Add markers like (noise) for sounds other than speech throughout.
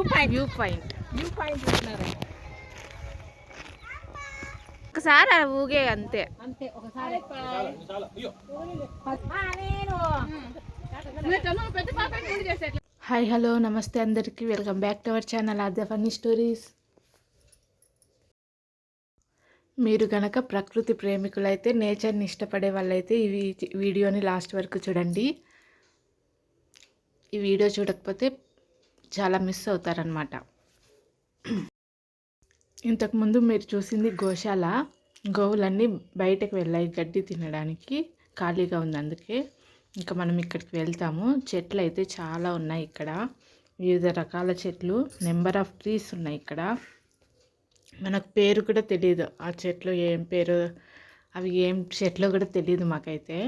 View point view point view point చూస్తున్నారు ఒకసారి అలా ఊగే అంతే. అంతే ఒకసారి. హాయ్ హలో నమస్తే అందరికీ. Welcome back to our channel Adya funny stories మీరు గనక ప్రకృతి ప్రేమికులైతే నేచర్ని ఇష్టపడే వాళ్ళైతే ఈ వీడియోని లాస్ట్ వరకు చూడండి. ఈ వీడియో చూడకపోతే చాలా మిస్ అవుతారనమాట (clears throat) ఇంతకుముందు మీరు చూసింది గోశాల. గోవులన్నీ బయటకు వెళ్ళాయి గడ్డి తినడానికి. ఖాళీగా ఉంది అందుకే. ఇంకా మనం ఇక్కడికి వెళ్తాము. చెట్లు అయితే చాలా ఉన్నాయి ఇక్కడ. వివిధ రకాల చెట్లు. నెంబర్ ఆఫ్ ట్రీస్ ఉన్నాయి ఇక్కడ. మనకు పేరు కూడా తెలియదు ఆ చెట్లు ఏం పేరు? అవి ఏం చెట్లు కూడా తెలియదు మాకైతే.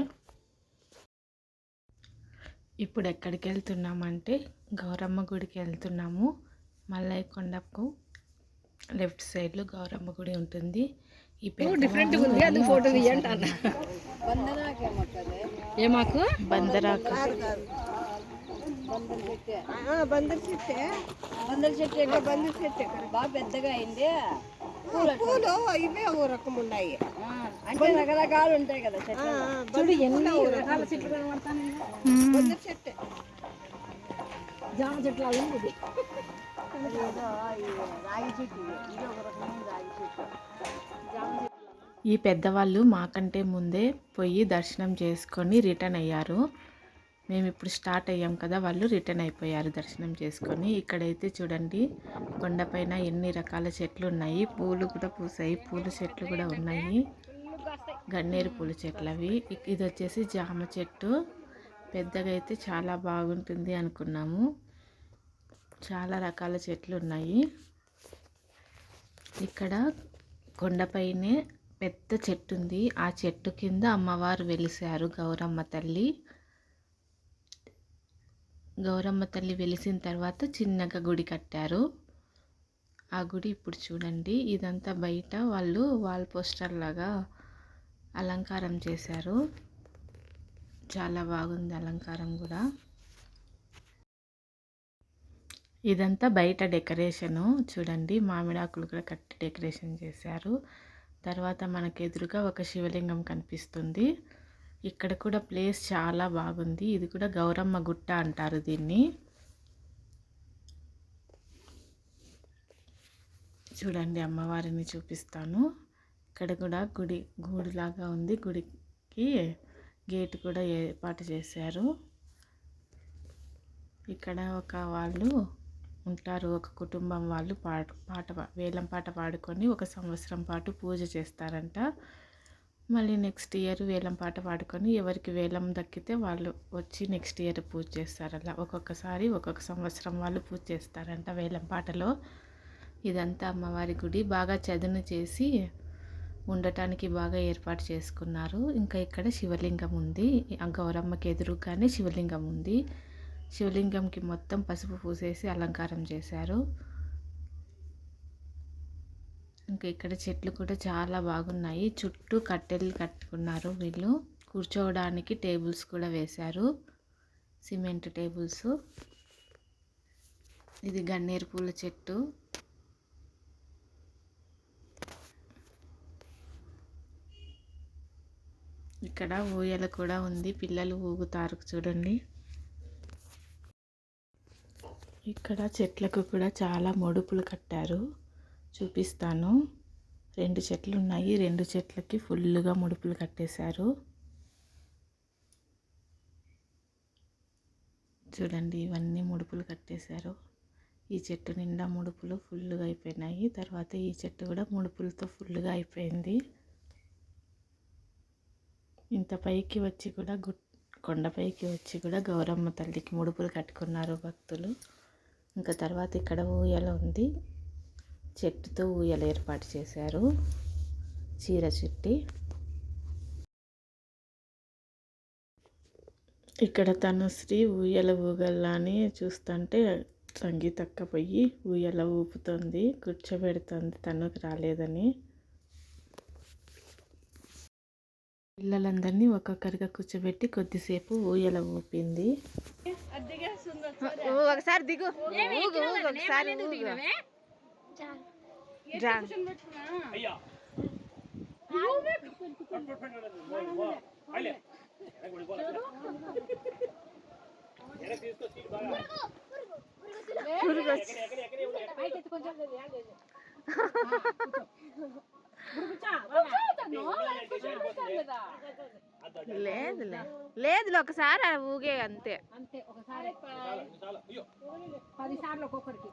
ఇప్పుడు ఎక్కడికి వెళ్తున్నామంటే గౌరమ్మ గుడికి వెళ్తున్నాము. మల్లయ్య కొండకు లెఫ్ట్ సైడ్లో గౌరమ్మ గుడి ఉంటుంది. ఈ డిఫరెంట్ ఉంది. అది ఫోటో తీయండి అన్న ఏమాకు బందరాకు. బందర్ చెట్టే. బందర్ చెట్టు ఎక్కడ బందర్ చెట్టు బాగా పెద్దగా అయింది. పూలు ఇవే ఓ రకం ఉన్నాయి. అంటే రకరకాలు ఉంటాయి కదా చెట్లు చూడు ఎన్ని రకాల చెట్లు కనబడతాయి బందర్ చెట్టే. జామ చెట్లు అలా ఉంది ఈ రాగి చెట్టు ఇది. ఒక రకమైన రాగి చెట్టు జామ ఈ పెద్దవాళ్ళు మాకంటే ముందే పోయి దర్శనం చేసుకొని రిటర్న్ అయ్యారు. మేము ఇప్పుడు స్టార్ట్ అయ్యాం కదా వాళ్ళు రిటర్న్ అయిపోయారు దర్శనం చేసుకొని. ఇక్కడైతే చూడండి కొండపైన ఎన్ని రకాల చెట్లు ఉన్నాయి. పూలు కూడా పూసాయి. పూల చెట్లు కూడా ఉన్నాయి. గన్నేరు పూల చెట్లు అవి ఇది వచ్చేసి జామ చెట్టు. పెద్దగా అయితే చాలా బాగుంటుంది అనుకున్నాము. చాలా రకాల చెట్లు ఉన్నాయి ఇక్కడ కొండపైనే పెద్ద చెట్టు ఉంది ఆ చెట్టు కింద అమ్మవారు వెలిసారు గౌరమ్మ తల్లి. గౌరమ్మ తల్లి వెలిసిన తర్వాత చిన్నగా గుడి కట్టారు. ఆ గుడి ఇప్పుడు చూడండి. ఇదంతా బయట వాళ్ళు వాల్ పోస్టర్ లాగా అలంకారం చేశారు. చాలా బాగుంది అలంకారం కూడా. ఇదంతా బయట డెకరేషను. చూడండి మామిడాకులు కూడా కట్టి డెకరేషన్ చేశారు. తర్వాత మనకు ఎదురుగా ఒక శివలింగం కనిపిస్తుంది. ఇక్కడ కూడా ప్లేస్ చాలా బాగుంది. ఇది కూడా గౌరమ్మ గుట్ట అంటారు దీన్ని. చూడండి అమ్మవారిని చూపిస్తాను. ఇక్కడ కూడా గుడి గుడిలాగా ఉంది. గుడికి గేట్ కూడా ఏర్పాటు చేశారు. ఇక్కడ ఒక వాళ్ళు ఉంటారు. ఒక కుటుంబం వాళ్ళు పాట పాట వేలం పాట పాడుకొని ఒక సంవత్సరం పాటు పూజ చేస్తారంట. మళ్ళీ నెక్స్ట్ ఇయర్ వేలం పాట పాడుకొని ఎవరికి వేలం దక్కితే వాళ్ళు వచ్చి నెక్స్ట్ ఇయర్ పూజ చేస్తారు అలా ఒక్కొక్కసారి ఒక్కొక్క సంవత్సరం వాళ్ళు పూజ చేస్తారంట వేలం పాటలో. ఇదంతా అమ్మవారి గుడి. బాగా చదును చేసి ఉండటానికి బాగా ఏర్పాటు చేసుకున్నారు. ఇంకా ఇక్కడ శివలింగం ఉంది. ఆ గౌరమ్మకి ఎదురుగానే శివలింగం ఉంది. శివలింగంకి మొత్తం పసుపు పూసేసి అలంకారం చేశారు. ఇంకా ఇక్కడ చెట్లు కూడా చాలా బాగున్నాయి. చుట్టూ కట్టెలు కట్టుకున్నారు వీళ్ళు. కూర్చోవడానికి టేబుల్స్ కూడా వేశారు. Cement tables. ఇది గన్నేరు పూల చెట్టు. ఇక్కడ ఊయల కూడా ఉంది. పిల్లలు ఊగుతారు చూడండి. ఇక్కడ చెట్లకు కూడా చాలా మొడుపులు కట్టారు. చూపిస్తాను. రెండు చెట్లు ఉన్నాయి రెండు చెట్లకి ఫుల్గా ముడుపులు కట్టేశారు. చూడండి ఇవన్నీ ముడుపులు కట్టేశారు. ఈ చెట్టు నిండా ముడుపులు ఫుల్గా అయిపోయినాయి. తర్వాత ఈ చెట్టు కూడా ముడుపులతో ఫుల్గా అయిపోయింది. ఇంత పైకి వచ్చి కూడా గు కొండపైకి వచ్చి కూడా గౌరమ్మ తల్లికి ముడుపులు కట్టుకున్నారు భక్తులు. ఇంకా తర్వాత ఇక్కడ ఊయల ఉంది. చెట్టుతో ఊయల ఏర్పాటు చేశారు. చీర చుట్టి. ఇక్కడ తనుశ్రీ ఊయల ఊగల్లాని చూస్తుంటే సంగీతక్క పోయి ఊయల ఊపుతుంది కూర్చోబెడుతుంది. తనకు రాలేదని పిల్లలందరినీ ఒక్కొక్కరిగా కూర్చోబెట్టి కొద్దిసేపు ఊయల ఊపింది. ఒకసారి దిగు. ఒకసారి లేదులే. లేదులే ఒకసారి ఊగే అంతే. అంతే ఒకసారి. పది సార్లు ఒక్కొక్కరికి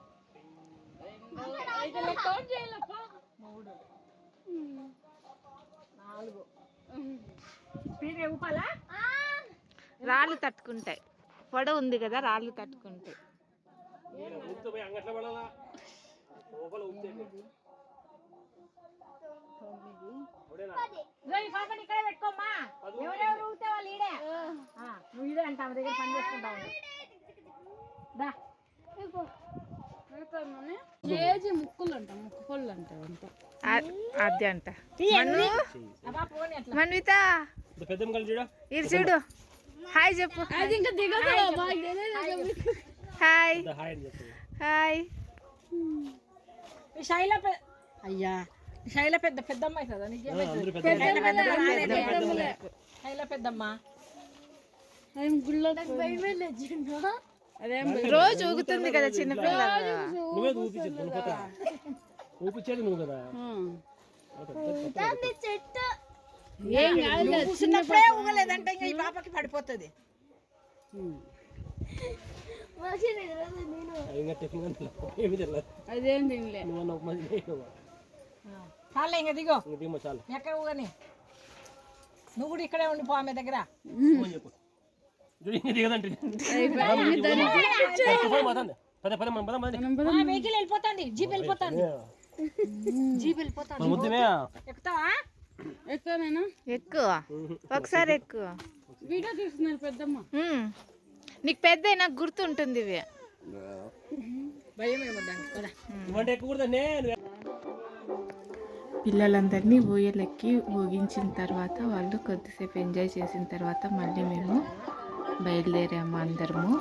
మూడు. నాలుగు. స్పీడ్ ఊపాలా? రాళ్ళు తట్టుకుంటాయి. పొడవు ఉంది కదా రాళ్ళు తట్టుకుంటాయి. పాపని ఇక్కడే పెట్టుకోమ్మా. ఎవరెవరు ఊగితే వాళ్ళు ఈడే. ఆ, నువ్వు ఈడే అంట ఆమె దగ్గర పని చేసుకుంటా ఉండు. దా. కేజీ ముక్కులు అంట ముక్కు పళ్ళు అంట. అది అంట మన్విత? ఇది చూడు. హాయ్ చెప్పు. అది ఇంకా దిగదు హాయ్ హాయ్ అయ్యా. శైల పెద్ద పెద్దమ్మ అవుతుందా? నీకు శైల పెద్దమ్మ. అదేం రోజు ఊగుతుంది కదా దున్నపోతా ఊపించేది నువ్వు కదా. ఏం కాదు చిన్నప్పుడే ఊగలేదంటే ఇంకా ఈ పాపకి పడిపోతుంది. అదేం తినలే. చాలే ఇంకా దిగో. దిమ్మ చాలు. ఎక్కడ ఊగని? నువ్వు కూడా ఇక్కడే ఉండిపో ఆమె దగ్గర. వెహికల్ వెళ్ళిపోతుంది. జీప్ వెళ్ళిపోతుంది. జీప్ వెళ్ళిపోతుంది. ఎక్కుతావా? ఎక్కువ. ఒకసారి ఎక్కువ. వీడియో తీస్తున్నారు పెద్దమ్మ. నీకు పెద్ద నాకు గుర్తుంటుంది ఇవి. భయం ఏమో దానికి. కదా ఇవ్వండి ఎక్కువ కూడదండి పిల్లలందరినీ ఊయలెక్కి ఊగించిన తర్వాత వాళ్ళు కొద్దిసేపు ఎంజాయ్ చేసిన తర్వాత మళ్ళీ మేము బయలుదేరాము అందరము.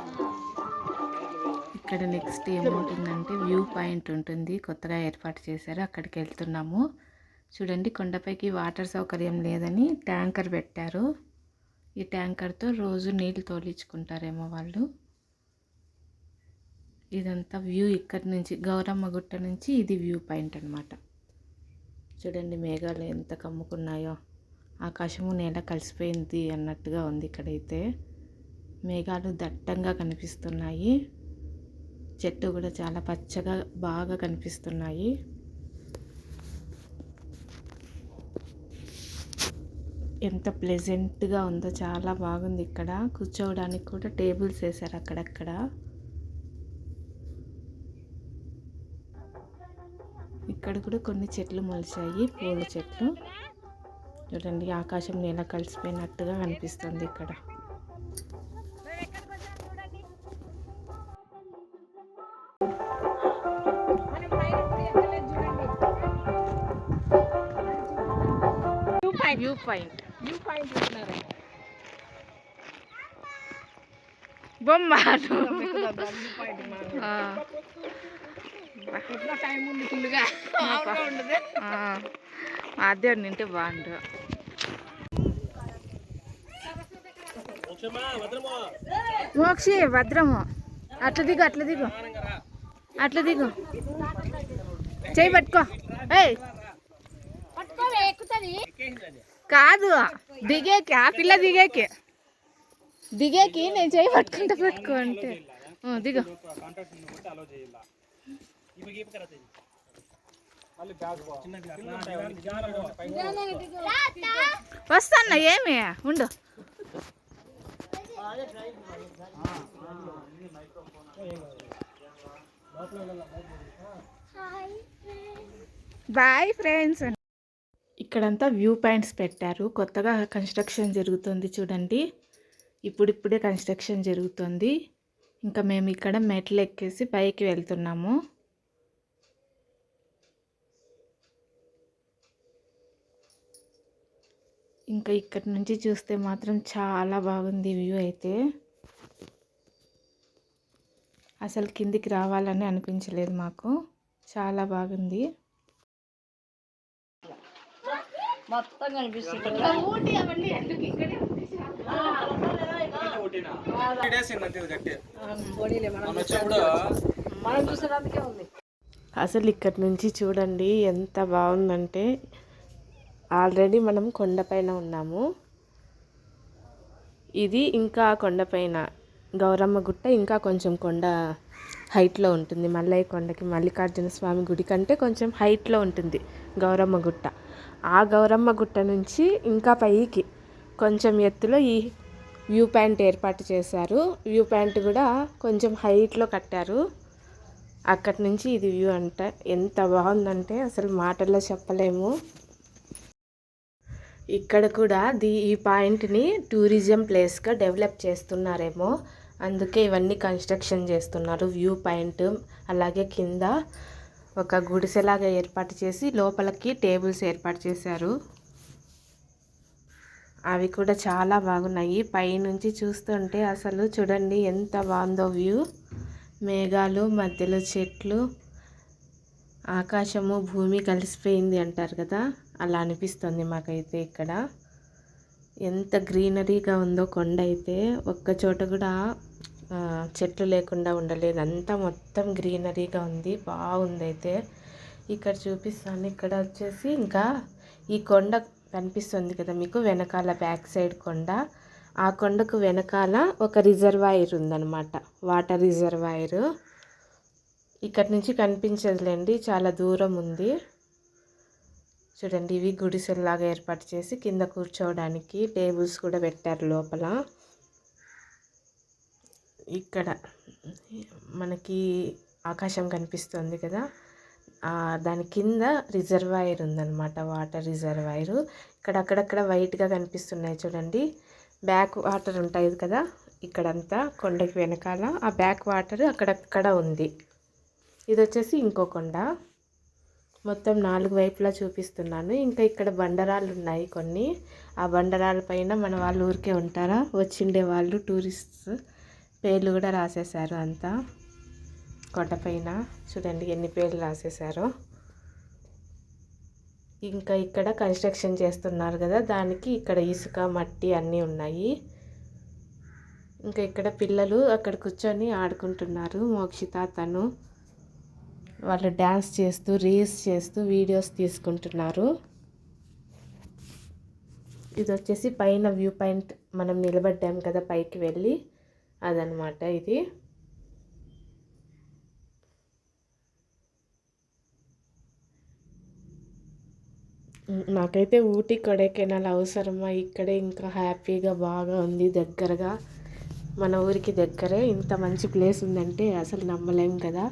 ఇక్కడ నెక్స్ట్ ఏముంటుందంటే వ్యూ పాయింట్ ఉంటుంది. కొత్తగా ఏర్పాటు చేశారు. అక్కడికి వెళ్తున్నాము. చూడండి కొండపైకి వాటర్ సౌకర్యం లేదని ట్యాంకర్ పెట్టారు. ఈ ట్యాంకర్తో రోజు నీళ్ళు తోలించుకుంటారేమో వాళ్ళు. ఇదంతా వ్యూ ఇక్కడి నుంచి గౌరమ్మ గుట్ట నుంచి ఇది వ్యూ పాయింట్ అనమాట చూడండి మేఘాలు ఎంత కమ్ముకున్నాయో. ఆకాశము నేల కలిసిపోయింది అన్నట్టుగా ఉంది ఇక్కడైతే. మేఘాలు దట్టంగా కనిపిస్తున్నాయి. చెట్టు కూడా చాలా పచ్చగా బాగా కనిపిస్తున్నాయి. ఎంత ప్లెజెంట్గా ఉందో చాలా బాగుంది ఇక్కడ. కూర్చోవడానికి కూడా టేబుల్స్ వేశారు అక్కడక్కడ. ఇక్కడ కూడా కొన్ని చెట్లు మొలిచాయి పూల చెట్లు. చూడండి ఆకాశం నేల కలిసిపోయినట్టుగా కనిపిస్తుంది ఇక్కడ. వ్యూ పాయింట్ వ్యూ పాయింట్ చూస్తున్నారు బొమ్మలు వ్యూ పాయింట్ ఆ, ఎట్లా టైం ఉంది ఫుల్గా. అదే నింటే బాగుండు. మోక్షి భద్రము. అట్లా దిగు అట్లా దిగు. అట్లా దిగు. చేయి పట్టుకో. ఏయ్. ఎక్కుతుంది. కాదు దిగేకి ఆ పిల్ల దిగేకి. దిగేకి నేను చేయి పట్టుకుంటా పట్టుకో అంటే. దిగు. వస్తాను ఏమి? ఉండు. Bye friends. ఇక్కడంతా వ్యూ పాయింట్స్ పెట్టారు. కొత్తగా కన్స్ట్రక్షన్ జరుగుతుంది చూడండి. ఇప్పుడిప్పుడే కన్స్ట్రక్షన్ జరుగుతుంది. ఇంకా మేము ఇక్కడ మెట్లు ఎక్కేసి పైకి వెళ్తున్నాము. ఇంకా ఇక్కడి నుంచి చూస్తే మాత్రం చాలా బాగుంది వ్యూ అయితే. అసలు కిందికి రావాలని అనిపించలేదు మాకు. చాలా బాగుంది. మొత్తం కనిపిస్తుంది. అసలు ఇక్కడి నుంచి చూడండి ఎంత బాగుందంటే ఆల్రెడీ మనం కొండపైన ఉన్నాము. ఇది ఇంకా కొండపైన గౌరమ్మ గుట్ట ఇంకా కొంచెం కొండ హైట్లో ఉంటుంది. మల్లయ్య కొండకి మల్లికార్జున స్వామి గుడి కంటే కొంచెం హైట్లో ఉంటుంది గౌరమ్మ గుట్ట. ఆ గౌరమ్మ గుట్ట నుంచి ఇంకా పైకి కొంచెం ఎత్తులో ఈ వ్యూ ప్యాంట్ ఏర్పాటు చేశారు. వ్యూ ప్యాంట్ కూడా కొంచెం హైట్లో కట్టారు. అక్కడి నుంచి ఇది వ్యూ అంట. ఎంత బాగుందంటే అసలు మాటల్లో చెప్పలేము. ఇక్కడ కూడా ది ఈ పాయింట్ని టూరిజం ప్లేస్గా డెవలప్ చేస్తున్నారేమో. అందుకే ఇవన్నీ కన్స్ట్రక్షన్ చేస్తున్నారు. వ్యూ పాయింట్ అలాగే కింద ఒక గుడిసెలాగా ఏర్పాటు చేసి లోపలికి టేబుల్స్ ఏర్పాటు చేశారు. అవి కూడా చాలా బాగున్నాయి. పైనుంచి చూస్తుంటే అసలు చూడండి ఎంత బాగుందో వ్యూ. మేఘాలు మధ్యలో చెట్లు ఆకాశము భూమి కలిసిపోయింది అంటారు కదా. అలా అనిపిస్తుంది మాకైతే ఇక్కడ. ఎంత గ్రీనరీగా ఉందో కొండ అయితే ఒక్క చోట కూడా చెట్లు లేకుండా ఉండలేదు. అంతా మొత్తం గ్రీనరీగా ఉంది. బాగుంది అయితే ఇక్కడ చూపిస్తాను. ఇక్కడ వచ్చేసి ఇంకా ఈ కొండ కనిపిస్తుంది కదా మీకు వెనకాల బ్యాక్ సైడ్ కొండ. ఆ కొండకు వెనకాల ఒక రిజర్వాయర్ ఉందన్నమాట. Water reservoir. ఇక్కడ నుంచి కనిపించదులేండి. చాలా దూరం ఉంది. చూడండి ఇవి గుడిసెల్లాగా ఏర్పాటు చేసి కింద కూర్చోవడానికి టేబుల్స్ కూడా పెట్టారు లోపల. ఇక్కడ మనకి ఆకాశం కనిపిస్తుంది కదా. దాని కింద రిజర్వాయర్ ఉందన్నమాట వాటర్ రిజర్వాయరు. ఇక్కడ అక్కడక్కడ వైట్గా కనిపిస్తున్నాయి చూడండి. బ్యాక్ వాటర్ ఉంటాయి కదా ఇక్కడంతా కొండకి వెనకాల. ఆ బ్యాక్ వాటర్ అక్కడక్కడ ఉంది. ఇది వచ్చేసి ఇంకో కొండ. మొత్తం నాలుగు వైపులా చూపిస్తున్నాను. ఇంకా ఇక్కడ బండరాళ్ళు ఉన్నాయి కొన్ని. ఆ బండరాల పైన మన వాళ్ళు ఊరికే ఉంటారా? వచ్చిండే వాళ్ళు టూరిస్ట్స్. పేర్లు కూడా రాసేసారు అంతా. కొండపైన చూడండి ఎన్ని పేర్లు రాసేసారో ఇంకా ఇక్కడ కన్స్ట్రక్షన్ చేస్తున్నారు కదా దానికి ఇక్కడ ఇసుక మట్టి అన్నీ ఉన్నాయి. ఇంకా ఇక్కడ పిల్లలు అక్కడ కూర్చొని ఆడుకుంటున్నారు. మోక్షిత తను వాళ్ళు డ్యాన్స్ చేస్తూ రీల్స్ చేస్తూ వీడియోస్ తీసుకుంటున్నారు. ఇది వచ్చేసి పైన వ్యూ పాయింట్ మనం నిలబడ్డాం కదా పైకి వెళ్ళి. అదనమాట ఇది. నాకైతే ఊటీ కొడైకెనాల్ అవసరమా? ఇక్కడే ఇంకా హ్యాపీగా బాగా ఉంది దగ్గరగా. మన ఊరికి దగ్గరే ఇంత మంచి ప్లేస్ ఉందంటే అసలు నమ్మలేం కదా.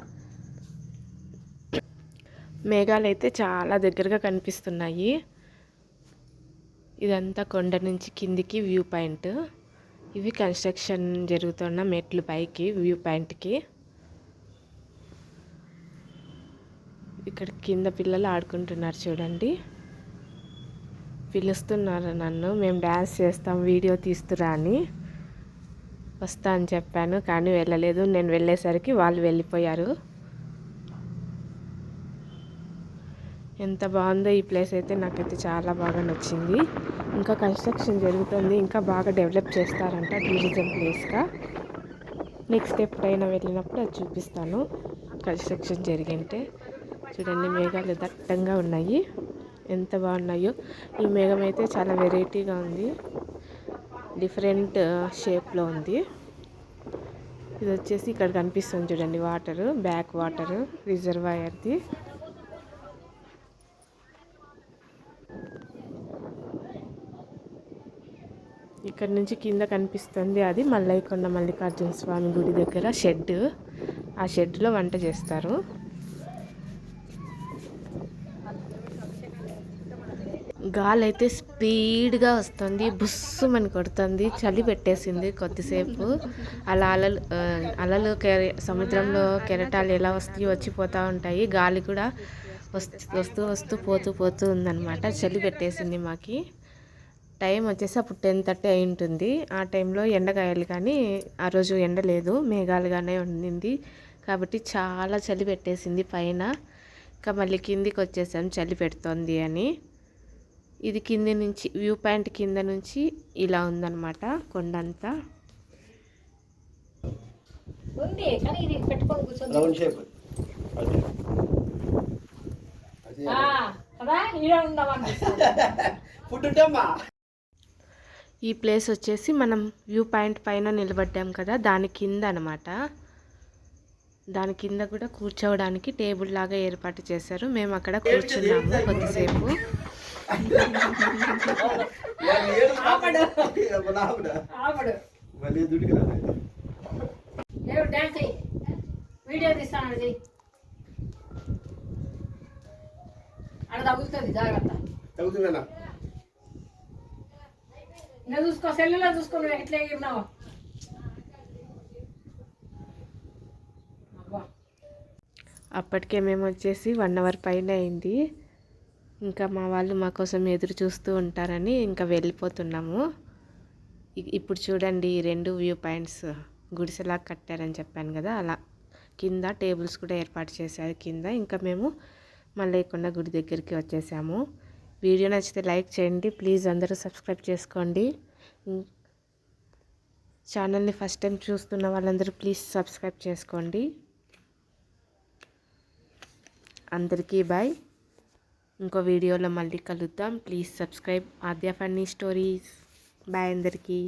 మేఘాలు అయితే చాలా దగ్గరగా కనిపిస్తున్నాయి. ఇదంతా కొండ నుంచి కిందికి వ్యూ పాయింట్. ఇవి కన్స్ట్రక్షన్ జరుగుతున్న మెట్లు పైకి వ్యూ పాయింట్కి. ఇక్కడ కింద పిల్లలు ఆడుకుంటున్నారు చూడండి. పిలుస్తున్నారు నన్ను. మేము డ్యాన్స్ చేస్తాం వీడియో తీస్తురా అని వస్తా అని చెప్పాను కానీ వెళ్ళలేదు. నేను వెళ్ళేసరికి వాళ్ళు వెళ్ళిపోయారు. ఎంత బాగుందో ఈ ప్లేస్ అయితే నాకైతే చాలా బాగా నచ్చింది. ఇంకా కన్స్ట్రక్షన్ జరుగుతుంది. ఇంకా బాగా డెవలప్ చేస్తారంట టూరిజం ప్లేస్గా. నెక్స్ట్ ఎప్పుడైనా వెళ్ళినప్పుడు అది చూపిస్తాను. కన్స్ట్రక్షన్ జరిగింటే. చూడండి మేఘాలు దట్టంగా ఉన్నాయి. ఎంత బాగున్నాయో. ఈ మేఘం అయితే చాలా వెరైటీగా ఉంది. డిఫరెంట్ షేప్లో ఉంది. ఇది వచ్చేసి ఇక్కడ కనిపిస్తుంది చూడండి వాటర్. Back water. రిజర్వాయర్ది. ఇక్కడ నుంచి కింద కనిపిస్తుంది అది మల్లైకొండ మల్లికార్జున స్వామి గుడి దగ్గర షెడ్ ఆ షెడ్లో వంట చేస్తారు. గాలి అయితే స్పీడ్గా వస్తుంది బుస్సుమని కొడుతుంది చలి పెట్టేసింది కొద్దిసేపు. అలా అలలు అలలు కెర సముద్రంలో కెరటాలు ఎలా వస్తాయో వచ్చిపోతూ ఉంటాయి. గాలి కూడా వస్తూ వస్తూ వస్తూ పోతూ పోతూ ఉందన్నమాట. చలి పెట్టేసింది మాకి. టైం వచ్చేసి అప్పుడు టెన్ థర్టీ అయి ఉంటుంది. ఆ టైంలో ఎండగాయాలి కానీ ఆ రోజు ఎండ లేదు. మేఘాలుగానే ఉండింది. కాబట్టి చాలా చలి పెట్టేసింది పైన. ఇంకా మళ్ళీ కిందికి వచ్చేసాం. చలి పెడుతోంది అని. ఇది కింది నుంచి వ్యూ పాయింట్ కింద నుంచి ఇలా ఉందన్నమాట కొండంతా. ఉంది కానీ ఇది పెట్టుకొని కూర్చొని రౌండ్ షేప్. అది. అది ఆ, కదా? (laughs) ఉంటమ్మా ఈ ప్లేస్ వచ్చేసి మనం వ్యూ పాయింట్ పైన నిలబడ్డాం కదా దాని కింద అనమాట దాని కింద కూడా కూర్చోవడానికి టేబుల్ లాగా ఏర్పాటు చేశారు. మేము అక్కడ కూర్చున్నాము కొద్దిసేపు. వీడియో తీస్తాను అక్కడ తగులుతుంది జాగ్రత్త. తగ్గుతుందన్నా చూసుకో సెల్లులో చూసుకో నువ్వు ఎట్లా ఎగిరినావు అప్పటికే మేము వచ్చేసి వన్ అవర్ పైన అయింది. ఇంకా మా వాళ్ళు మా కోసం ఎదురు చూస్తూ ఉంటారని ఇంకా వెళ్ళిపోతున్నాము. ఇప్పుడు చూడండి రెండు వ్యూ పాయింట్స్ గుడిసెలా కట్టారని చెప్పాను కదా అలా కింద టేబుల్స్ కూడా ఏర్పాటు చేశారు కింద. ఇంకా మేము మల్లయ్యకొండ గుడి దగ్గరికి వచ్చేసాము. వీడియో నచ్చితే లైక్ చేయండి. ప్లీజ్ అందరూ సబ్స్క్రైబ్ చేసుకోండి. ఛానల్ని ఫస్ట్ టైం చూస్తున్న వాళ్ళందరూ ప్లీజ్ సబ్స్క్రైబ్ చేసుకోండి. అందరికీ బాయ్. ఇంకో వీడియోలో మళ్ళీ కలుద్దాం. Please subscribe. Adya funny stories. Bye అందరికీ.